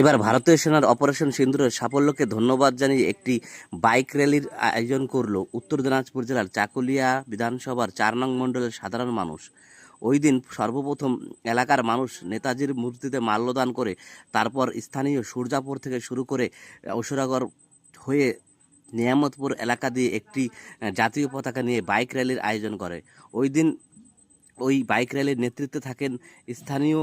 এবার ভারতীয় সেনার অপারেশন সিন্দুরের সাফল্যকে ধন্যবাদ জানিয়ে একটি বাইক র্যালির আয়োজন করল উত্তর দিনাজপুর জেলার চাকুলিয়া বিধানসভার চার নং মণ্ডলের সাধারণ মানুষ। ওই দিন সর্বপ্রথম এলাকার মানুষ নেতাজির মূর্তিতে মাল্যদান করে, তারপর স্থানীয় সূর্যাপুর থেকে শুরু করে ঐশ্বরাগর হয়ে নিয়ামতপুর এলাকা দিয়ে একটি জাতীয় পতাকা নিয়ে বাইক র্যালির আয়োজন করে। ওই দিন ওই বাইক র্যালির নেতৃত্বে থাকেন স্থানীয়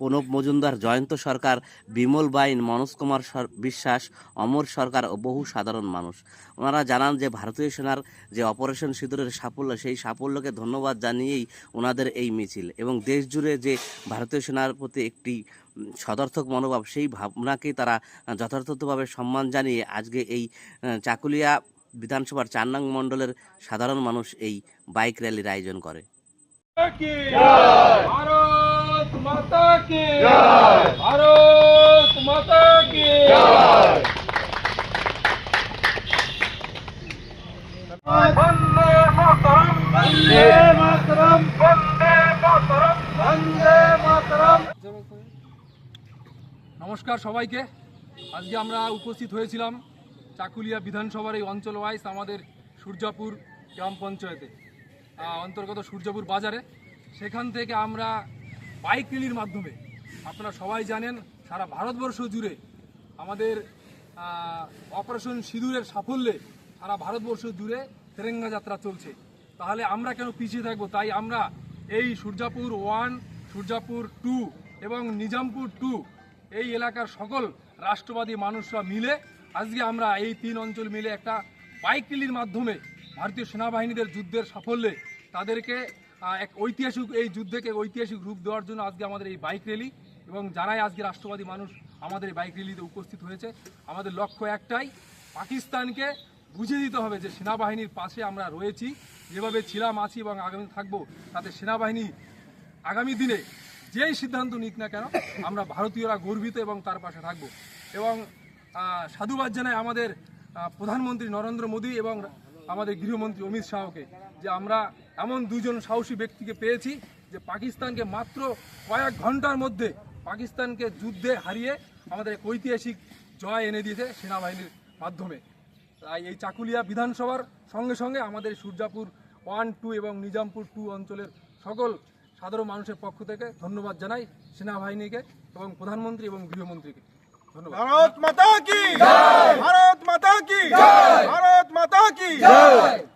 প্রণব মজুমদার, জয়ন্ত সরকার, বিমল বাইন, মনোজ কুমার বিশ্বাস, অমর সরকার ও বহু সাধারণ মানুষ। ওনারা জানান যে, ভারতীয় সেনার যে অপারেশন সিঁদুরের সাফল্য, সেই সাফল্যকে ধন্যবাদ জানিয়েই ওনাদের এই মিছিল এবং দেশ জুড়ে যে ভারতীয় সেনার প্রতি একটি সদর্থক মনোভাব, সেই ভাবনাকেই তারা যথার্থভাবে সম্মান জানিয়ে আজকে এই চাকুলিয়া বিধানসভার চার নং মণ্ডলের সাধারণ মানুষ এই বাইক র্যালির আয়োজন করে। নমস্কার সবাইকে। আজকে আমরা উপস্থিত হয়েছিলাম চাকুলিয়া বিধানসভার এই অঞ্চল ওয়াইজ আমাদের সূর্যাপুর গ্রাম পঞ্চায়েতে অন্তর্গত সূর্যপুর বাজারে। সেখান থেকে আমরা বাইক র্যালির মাধ্যমে, আপনারা সবাই জানেন, সারা ভারতবর্ষ জুড়ে আমাদের অপারেশন সিঁদুরের সাফল্যে সারা ভারতবর্ষ জুড়ে তেরেঙ্গা যাত্রা চলছে। তাহলে আমরা কেন পিছিয়ে থাকব? তাই আমরা এই সূর্যাপুর ওয়ান সূর্যাপুর টু এবং নিজামপুর টু এই এলাকার সকল রাষ্ট্রবাদী মানুষরা মিলে আজকে আমরা এই তিন অঞ্চল মিলে একটা বাইক র্যালির মাধ্যমে ভারতীয় সেনাবাহিনীদের যুদ্ধের সাফল্যে তাদেরকে এক ঐতিহাসিক, এই যুদ্ধকে ঐতিহাসিক রূপ দেওয়ার জন্য আজকে আমাদের এই বাইক র্যালি এবং যারাই আজকে রাষ্ট্রবাদী মানুষ আমাদের এই বাইক র্যালিতে উপস্থিত হয়েছে, আমাদের লক্ষ্য একটাই, পাকিস্তানকে বুঝিয়ে দিতে হবে যে সেনাবাহিনীর পাশে আমরা রয়েছি, যেভাবে ছিলাম, আছি এবং আগামী থাকব, তাতে সেনাবাহিনী আগামী দিনে যেই সিদ্ধান্ত নিক না কেন, আমরা ভারতীয়রা গর্বিত এবং তার পাশে থাকব। এবং সাধুবাদ জানাই আমাদের প্রধানমন্ত্রী নরেন্দ্র মোদী এবং আমাদের গৃহমন্ত্রী অমিত শাহকে যে আমরা এমন দুজন সাহসী ব্যক্তিকে পেয়েছি যে পাকিস্তানকে মাত্র কয়েক ঘণ্টার মধ্যে পাকিস্তানকে যুদ্ধে হারিয়ে আমাদের এক ঐতিহাসিক জয় এনে দিয়েছে সেনাবাহিনীর মাধ্যমে। তাই এই চাকুলিয়া বিধানসভার সঙ্গে সঙ্গে আমাদের সূর্যাপুর ওয়ান টু এবং নিজামপুর টু অঞ্চলের সকল সাধারণ মানুষের পক্ষ থেকে ধন্যবাদ জানাই সেনাবাহিনীকে এবং প্রধানমন্ত্রী এবং গৃহমন্ত্রীকে। ধন্যবাদ। ভারত মাতা কি? ভারত মাতা কি? joy.